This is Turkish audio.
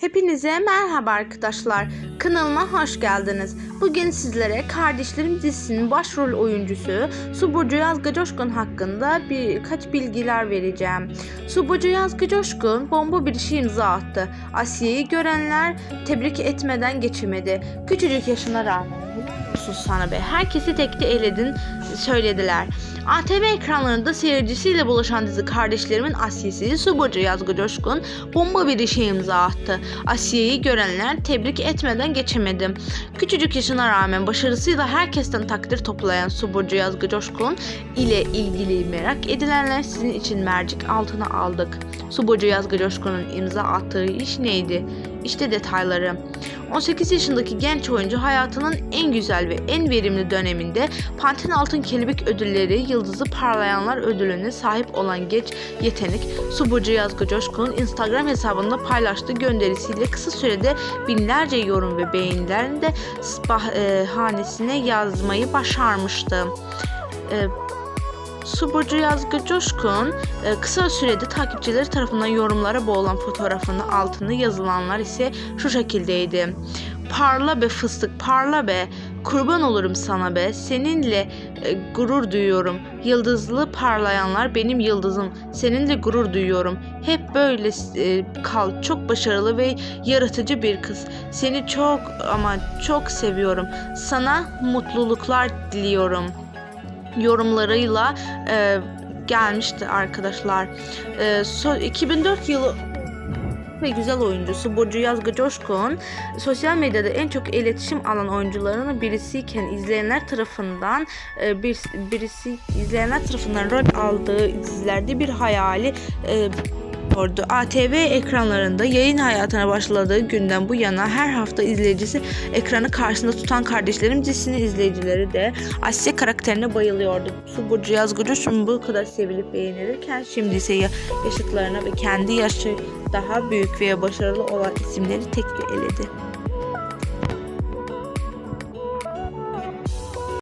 Hepinize merhaba arkadaşlar. Kanalıma hoş geldiniz. Bugün sizlere Kardeşlerim dizisinin başrol oyuncusu Suburcu Yazgı Coşkun hakkında birkaç bilgiler vereceğim. Suburcu Yazgı Coşkun bomba bir işe imza attı. Asiye'yi görenler tebrik etmeden geçemedi. Küçücük yaşına rağmen olsun sana be. Herkesi tekte eledin söylediler. ATV ekranlarında seyircisiyle buluşan dizi Kardeşlerimin Asiyesi Suburcu Yazgı Coşkun bomba bir işe imza attı. Asiye'yi görenler tebrik etmeden geçemedi. Küçücük yaşına rağmen başarısıyla herkesten takdir toplayan Suburcu Yazgı Coşkun ile ilgili merak edilenler sizin için mercek altına aldık. Suburcu Yazgı Coşkun'un imza attığı iş neydi? İşte detayları. 18 yaşındaki genç oyuncu hayatının en güzel ve en verimli döneminde Panten Altın Kelebek Ödülleri Yıldızı Parlayanlar Ödülüne sahip olan genç yetenek Suburcu Yazgı Coşkun'un Instagram hesabında paylaştığı gönderisiyle kısa sürede binlerce yorum ve beğenilerini de e, hanesine yazmayı başarmıştı. E, Suburcu Yazgı Coşkun e, kısa sürede takipçileri tarafından yorumlara boğulan fotoğrafının altında yazılanlar ise şu şekildeydi. Parla be fıstık parla be. Kurban olurum sana be. Seninle e, gurur duyuyorum. Yıldızlı parlayanlar benim yıldızım. Seninle gurur duyuyorum. Hep böyle e, kal. Çok başarılı ve yaratıcı bir kız. Seni çok ama çok seviyorum. Sana mutluluklar diliyorum yorumlarıyla e, gelmişti arkadaşlar. E, so- 2004 yılı ve güzel oyuncusu Burcu Yazgı Coşkun sosyal medyada en çok iletişim alan oyuncularının birisiyken izleyenler tarafından e, bir birisi izleyenler tarafından rol aldığı dizilerde bir hayali e, oldu. ATV ekranlarında yayın hayatına başladığı günden bu yana her hafta izleyicisi ekranı karşısında tutan kardeşlerim dizisinin izleyicileri de Asya karakterine bayılıyordu. Su Burcu Yazgı Coşkun bu kadar sevilip beğenilirken şimdi ise ya- yaşıtlarına ve kendi yaşı daha büyük veya başarılı olan isimleri tek eledi.